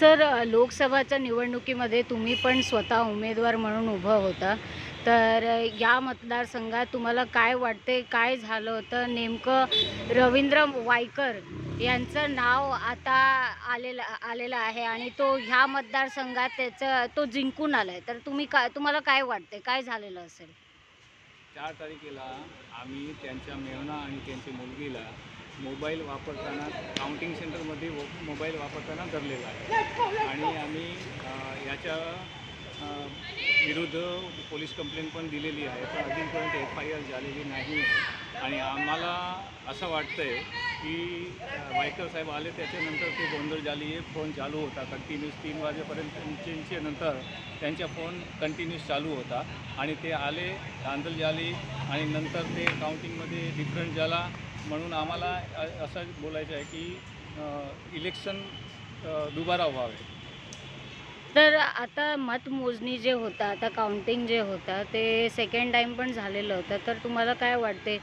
Sir लोकसभाच्या निवडणुकीमध्ये तुम्ही पण स्वतः उमेदवार म्हणून उभं होता. तर या मतदारसंघात तुम्हाला काय वाटते काय झालं होतं? नेमकं रवींद्र वायकर यांचं नाव आता आलेलं आलेलं आहे आणि तो ह्या मतदारसंघात त्याचं तो जिंकून आला आहे तर तुम्ही का तुम्हाला काय वाटते काय झालेलं असेल? चार तारखेला आम्ही त्यांच्या मेहना आणि त्यांच्या मुलगीला मोबाईल वापरताना काउंटिंग सेंटरमध्ये मोबाईल वापरताना धरलेला आहे. आणि आम्ही याच्या विरुद्ध पोलीस कंप्लेंट पण दिलेली आहे पण अजूनपर्यंत एफ आय आर झालेली नाही आणि आम्हाला असं वाटतं आहे की वायकर साहेब आले त्याच्यानंतर ते गोंधळ झाली आहे फोन चालू होता कंटिन्यूस तीन वाजेपर्यंत नंतर त्यांचा फोन कंटिन्यूस चालू होता. आणि ते आले धांदल झाली आणि नंतर ते काउंटिंगमध्ये डिफरंट झाला. म्हणून आम्हाला असं बोलायचं आहे की इलेक्शन दुबारा व्हावे. तर आता मतमोजणी जे होतं आता काउंटिंग जे होतं ते सेकंड टाईम पण झालेलं होतं. तर तुम्हाला काय वाटते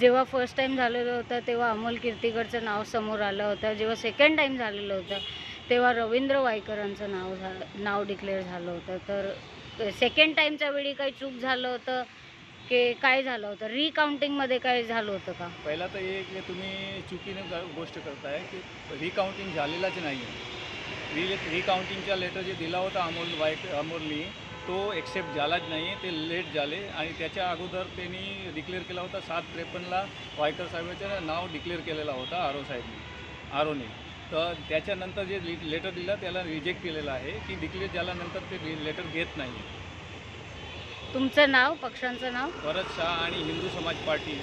जेव्हा फर्स्ट टाईम झालेलं होतं तेव्हा अमोल कीर्तीकरचं नाव समोर आलं होतं. जेव्हा सेकंड टाईम झालेलं होतं तेव्हा रवींद्र वायकरांचं नाव झा नाव डिक्लेअर झालं होतं. तर सेकंड टाईमच्या वेळी काही चूक झालं होतं? की काय झालं होतं? रिकाउंटिंगमध्ये काय झालं होतं का? पहिला तर हे तुम्ही चुकीने ग- गोष्ट करताय की रिकाउंटिंग झालेलाच नाही आहे रि रिकाउंटिंगचा लेटर जे दिला होता अमोल वायक अमोलनी तो एक्सेप्ट झालाच नाही ते लेट झाले आणि त्याच्या अगोदर त्यांनी डिक्लेअर केला होता सात त्रेपन्नला वायकर साहेबाचं नाव डिक्लेअर केलेला होता आरो साहेबनी आरोने. तर त्याच्यानंतर जे लेटर दिलं त्याला रिजेक्ट केलेलं आहे की डिक्लेअर झाल्यानंतर ते लेटर घेत नाही तुमचं नाव पक्षांचं नाव? भरत शाह आणि हिंदू समाज पार्टी.